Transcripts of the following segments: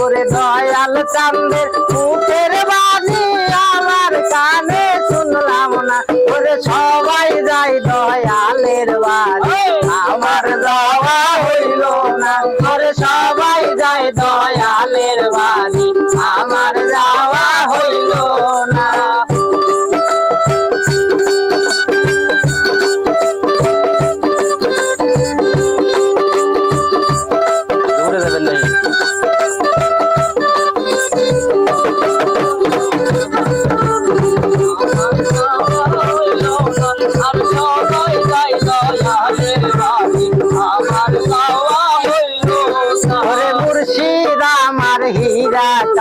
ওরে দয়াল চান্দের মুখের বাণী আমার কানে শুনলাম না। ওরে সবাই যাই দয়ালের বাড়ি আমার যাওয়া হইল না। ওরে সবাই যাই দয়া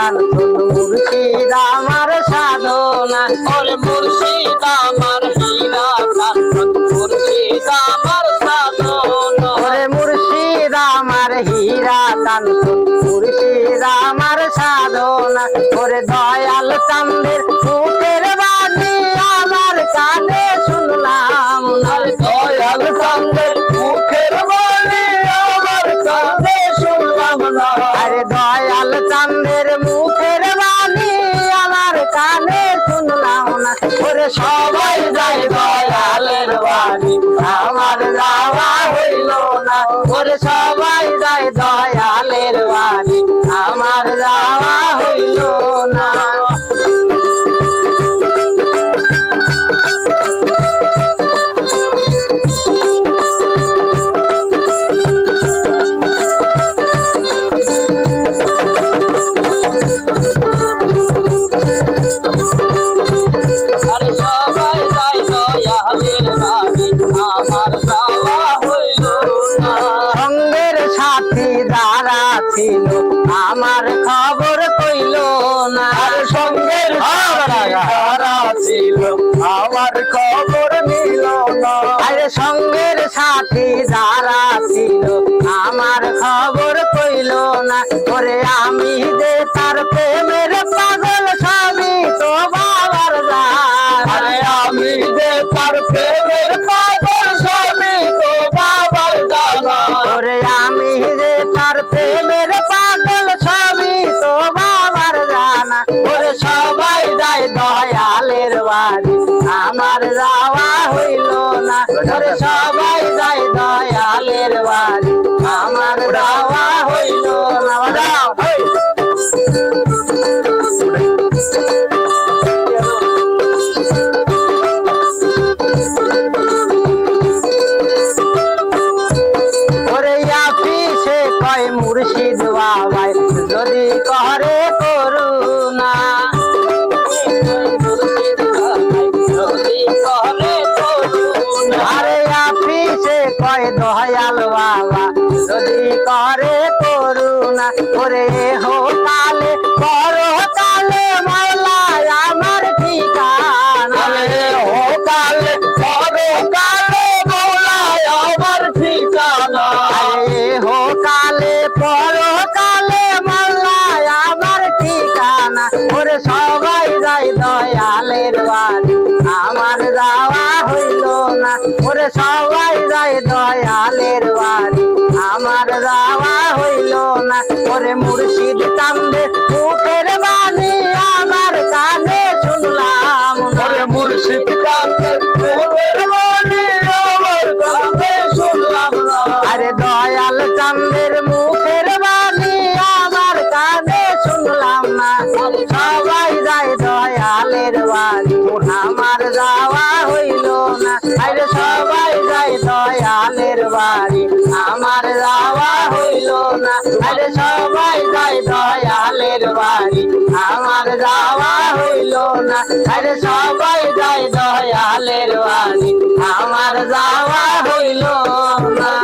হীরা কান্তন মুর্শিদ আমার সাধনা ওরে মুর্শিদ আমার হীরা কাঞ্চন মুর্শিদ আমার সাধন ওরে মুর্শিদ আমার হীরা কান্তন মুর্শিদ আমার সাধনা ওরে দয়াল চান্দের সবাই যায় দয়ালের বাড়ি আমার যাওয়া হইল না ওরে সবাই যায় দয়ালের খবর কইল না। হারা ছিল আমার খবর নিল না। আরে সঙ্গের সাথী যারা ছিল আমার খবর কইল না। ওরে আমি যে তার প্রেমের পাগল সবই তো বাবার আরে আমি যে তার প্রেমের পাগল সবই তো বাবার ওরে আমি যে তার প্রেমের আমার যাওয়া হইল না। ওরে সবাই যায় দয়ালের বাড়ি। আমার যাওয়া হইল না। বাবা। যদি করে করুণা ওরে হো কালে করো কালে মাইলা আমার ঠিকানা। ও কালে পরে কালে মৌলায় আমার ঠিকানা। হো কালে পর কালে মাল্লায় আমার ঠিকানা। ওরে সবাই যাই দয়ালের বাড়ি আমার যাওয়া হইল ওরে সবাই যাই দয়ালের বাড়ি। আমার যাওয়া হইল না ওরে মুর্শিদ কান্দে মুখের বাণী আমার কানে শুনলাম ওরে মুর্শিদ কান্দের প্রেমের বাণী আমার কানে শুনলাম আরে দয়াল চান্দের মুখের বাণী আমার কানে শুনলাম না। সবাই যায় দয়ালের বাড়ি। আমার যাওয়া হইল না বাড়ি। আমার যাওয়া হইল না, আরে সবাই যাই দয়ালের বাড়ি। আমার যাওয়া হইল না, আরে সবাই যাই দয়ালের বাড়ি। আমার যাওয়া হইল না।